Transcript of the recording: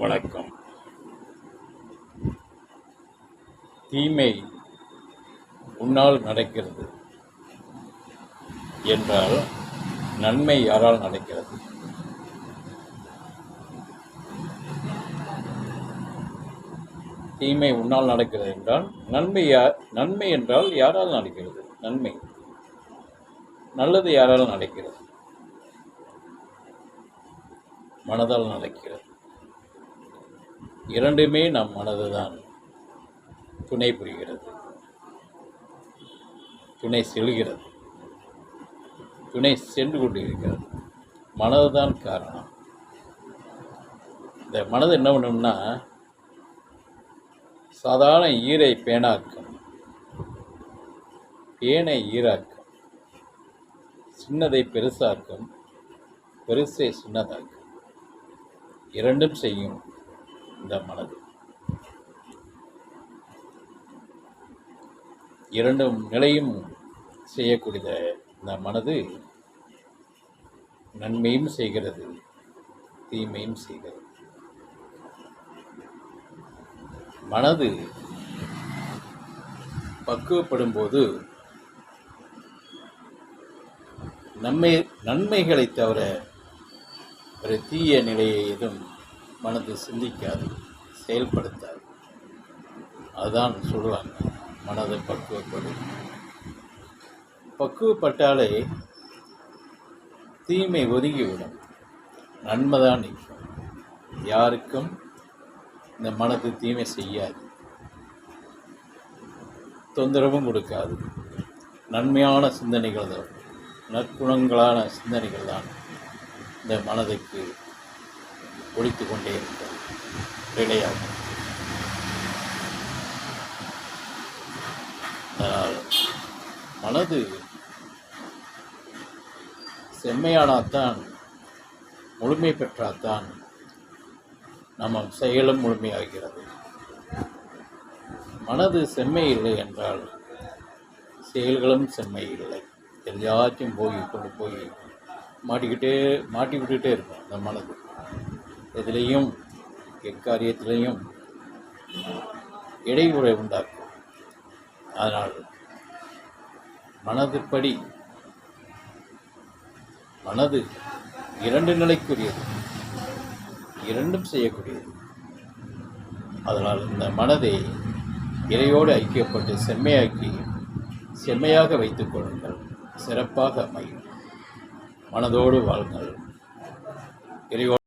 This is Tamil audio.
வணக்கம். தீமை உன்னால் நடக்கிறது என்றால் நன்மை யாரால் நடக்கிறது? தீமை உன்னால் நடக்கிறது என்றால் நன்மை யார் நன்மை என்றால் யாரால் நடக்கிறது? நன்மை. நல்லது யாரால் நடக்கிறது? மனதால் நடக்கிறது. இரண்டுமே நம் மனதுதான் துணை புரிகிறது. துணை செல்கிறது. துணை சென்று கொண்டிருக்கிறது. மனதுதான் காரணம். இந்த மனது என்ன பண்ணணும்னா சாதாரண ஈரை பேனாக்கும் பேனை ஈராக்கும் சின்னதை பெருசாக்கும் பெருசை சின்னதாக்கும். இரண்டும் செய்யும். இந்த மனது இரண்டும் நிலையும் செய்யக்கூடிய இந்த மனது நன்மையும் செய்கிறது தீமையும் செய்கிறது. மனது பக்குவப்படும் போது நன்மை நன்மைகளை தவிர ஒரு தீய நிலையை எதுவும் மனது சிந்திக்காது செயல்படுத்தாது. அதுதான் சொல்லுவாங்க மனதை பக்குவப்படும் பக்குவப்பட்டாலே தீமை ஒதுங்கிவிடும் நன்மை தான் நிற்கும். யாருக்கும் இந்த மனது தீமை செய்யாது. தொந்தரவும் கொடுக்காது. நன்மையான சிந்தனைகள் தான் நற்குணங்களான சிந்தனைகள் தான் இந்த மனதுக்கு ஒழித்து கொண்டே இருக்கும் நிலையாகும். அதனால் மனது செம்மையானால்தான் முழுமை பெற்றால்தான் நம்ம செயலும் முழுமையாகிறது. மனது செம்மை இல்லை என்றால் செயல்களும் செம்மை இல்லை. எல்லாத்தையும் போய் கொண்டு போய் மாட்டிக்கிட்டே மாட்டி விட்டுக்கிட்டே இருக்கும் அந்த மனது. எதிலையும் எக்காரியத்திலையும் இடைமுறை உண்டாக்கும். அதனால் மனதுப்படி மனது இரண்டு நிலைக்குரியது. இரண்டும் செய்யக்கூடியது. அதனால் இந்த மனதை இறையோடு ஐக்கியப்பட்டு செம்மையாக்கி செம்மையாக வைத்துக் கொள்ளுங்கள். சிறப்பாக அமையும். மனதோடு வாழுங்கள். இறையோடு